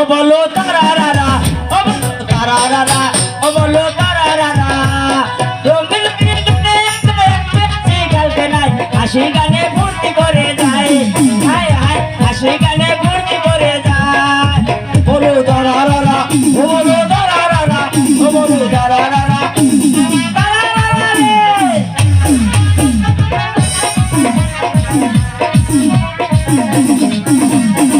ও বলো তারারারা, ও বলো তারারারা, ও বলো তারারারা। রঙিন গানে হাসি গালতে নাই, হাসি গানে ভর্তি করে যায়। হায় হায়, হাসি গানে ভর্তি করে যায়। বলো তারারারা, ও বলো তারারারা, ও বলো তারারারা। তারারারা রে। তোমার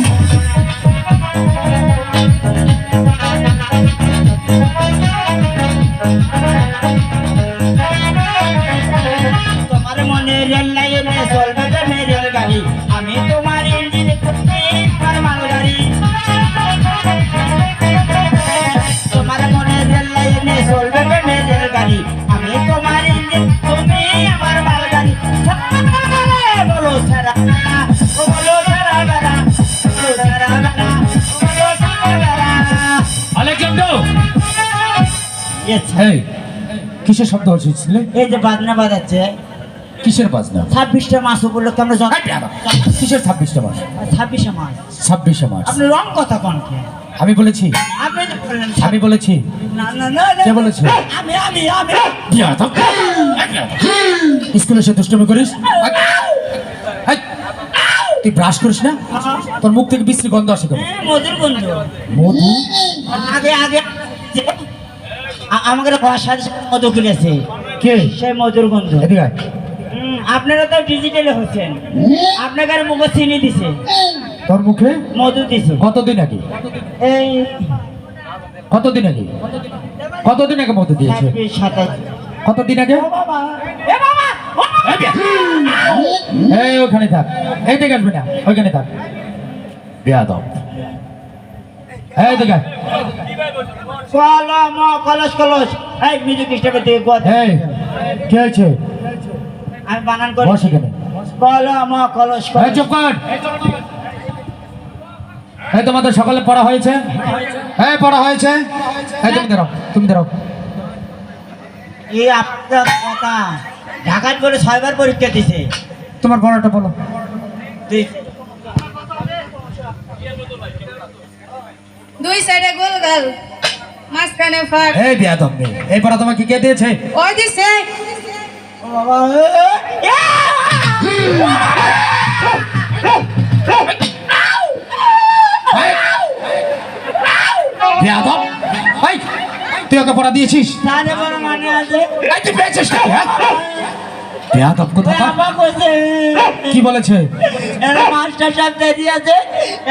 রেল লাইনে চলবে ট্রেনে রেলগাড়ি। আমি তোমার ইঞ্জিন তুমি আমার তোমার মনে রেল লাইনে চলবে ট্রেনে রেলগাড়ি। আমি তোমার ইঞ্জিন তুমি আমার মালগাড়ি। বলো সারা বলো সারা বেড়া বলো সারা বেড়া বলো সারা বেড়া। Alexander Yes, sir. এই কিসের শব্দ হচ্ছিল এই যে বাজনা বাজাচ্ছে। কিসের বাজনা? ছাব্বিশটা মাস উপলক্ষে আমরা কিসের ছাব্বিশটা মাস? ছাব্বিশে মাস। ছাব্বিশে মার্চ আপনি রং কথা কোন আমি বলেছি। আমি বলেছি। না না না না, কে বলেছে? স্কুলে এসে দুষ্টমি করিস? তুই ব্রাশ করিস না? তোর মুখ থেকে বিশ্রী গন্ধ আসে কেন হ্যাঁ, মধু? আগে আগে যে, আ- আমাদের ভাষার সাথে মধু খুলেছে কে? সেই মধুর গন্ধ। এদিকে আপনারা তো ডিজিটালে হচ্ছেন। আপনাকে আর মুখে চিনি দিছে। তোর মুখে? মধু দিছে। কতদিন আগে? এই কতদিন আগে? কতদিন আগে মধু দিয়েছে? কতদিন আগে! এই ওখানে থাক। এই দিকে আসবি না ওইখানে থাক। এই দিকে। কলম কলস কলস। এই মিউজিক স্টেপের দিকে এই কে হয়েছে আমি বানান করি। কলম কলস চুপ কর। এই তোমাদের সকালে পড়া হয়েছে? এই পড়া হয়েছে? এই তুমি দাঁড়াও তুমি দাঁড়াও। এই আপনার কথা। ঢাকার করে ছয়বার পরীক্ষা দিছে। তোমার পড়াটা বলো। দুই। সাইডে গোল গাল মাঝখানে ফাঁক এই বেয়াদব মেয়ে। এই পড়া তোমাকে কে দিয়েছে? ওই দিছে। তুই ওকে পড়া দিয়েছিস? মানে তুই পেয়েছিস হ্যাঁ? কি বলেছে? এরা মাস্টার সাহেব দিয়ে দিয়েছে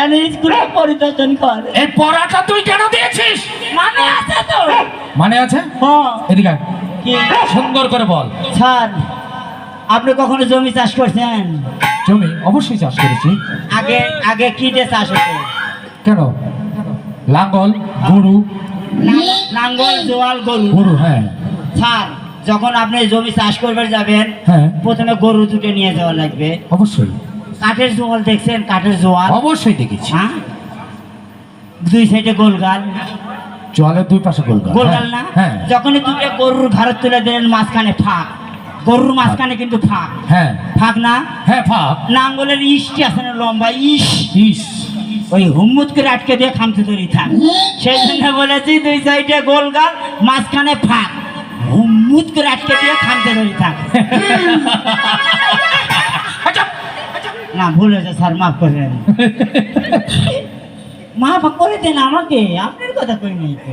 এনে স্কুলে পরিদর্শন কর। এই পড়াটা তুই কেন দিয়েছিস? মানে আছে তো। মানে আছে? হ্যাঁ। এদিকে সুন্দর করে বল। স্যার আপনি কখনো জমি চাষ করছেন? জমি? অবশ্যই চাষ করেছি। আগে আগে কি দিয়ে চাষ হতো? কেন? লাঙ্গল গরু। নাঙ্গল জোয়াল গরু। গরু হ্যাঁ। স্যার যখন আপনি জমি চাষ করবে যাবেন হ্যাঁ। প্রথমে গরু দুটো নিয়ে যাওয়া লাগবে। অবশ্যই। কাঠের জোয়াল দেখছেন? কাঠের জোয়াল? অবশ্যই দেখেছি। হ্যাঁ? দুই সাইডে গোলগাল। জলের দুই পাশে গোলগাল গোলগাল না? হ্যাঁ। যখনই তুমি গরুর ঘাড়ত তুলে দিলেন মাঝখানে ফাঁক। গরুর মাঝখানে কিন্তু ফাঁক হ্যাঁ। ফাঁক না? হ্যাঁ ফাঁক নাঙ্গলের ইসটি আছে না লম্বা? ইস ইস। ওই হুম্মুদ করে আটকে দিয়ে খামতে তৈরি থাক। সেই জন্য বলেছি দুই সাইডে গোলগাল মাঝখানে ফাঁক। হুম্মুদ করে আটকে দিয়ে খামতে তৈরি থাক। না ভুল হয়েছে স্যার মাফ করে মাফ করে দেন আমাকে আপনার কথা কই নাই তো?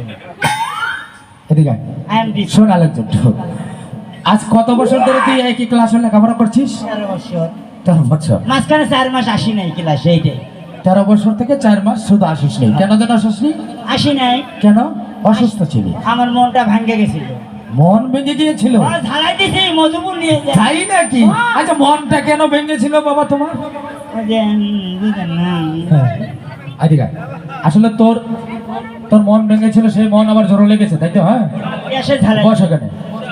এদিকে আই এম আলেকজান্ডার আজ কত বছর ধরে তুই একই ক্লাসে লেখাপড়া করছিস? তেরো বছর। তেরো বছর। মাঝখানে চার মাস আসি নাই ক্লাসে এইটাই। তেরো বছর থেকে চার মাস শুধু আসিস নি কেন যেন আসিস নি আসি নাই। কেন? অসুস্থ ছিলি। আমার মনটা ভাঙ্গে গেছিল। মন ভেঙে গিয়েছিল? ঝালাই দিছি মধুপুর নিয়ে যায় তাই নাকি? আচ্ছা মনটা কেন ভেঙেছিল বাবা তোমার? হ্যাঁ। আসলে তোর তোর মন ভেঙেছিল সেই মন আবার জোরে লেগেছে তাই তো হ্যাঁ? বস এখানে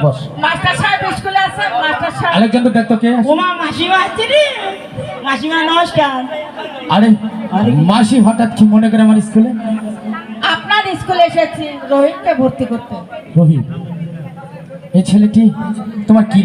বস মাস্টার সাহেব স্কুলে আছে মাস্টার সাহেব। আলেকজান্ডার দেখতো কে ওমা মাসিমা আছে রে। মাসিমা নমস্কার। আরে মাসি হঠাৎ কি মনে করে আমার স্কুলে? আপনার স্কুলে এসেছি রোহিতকে ভর্তি করতে। রোহিত। এই ছেলেটি তোমার কি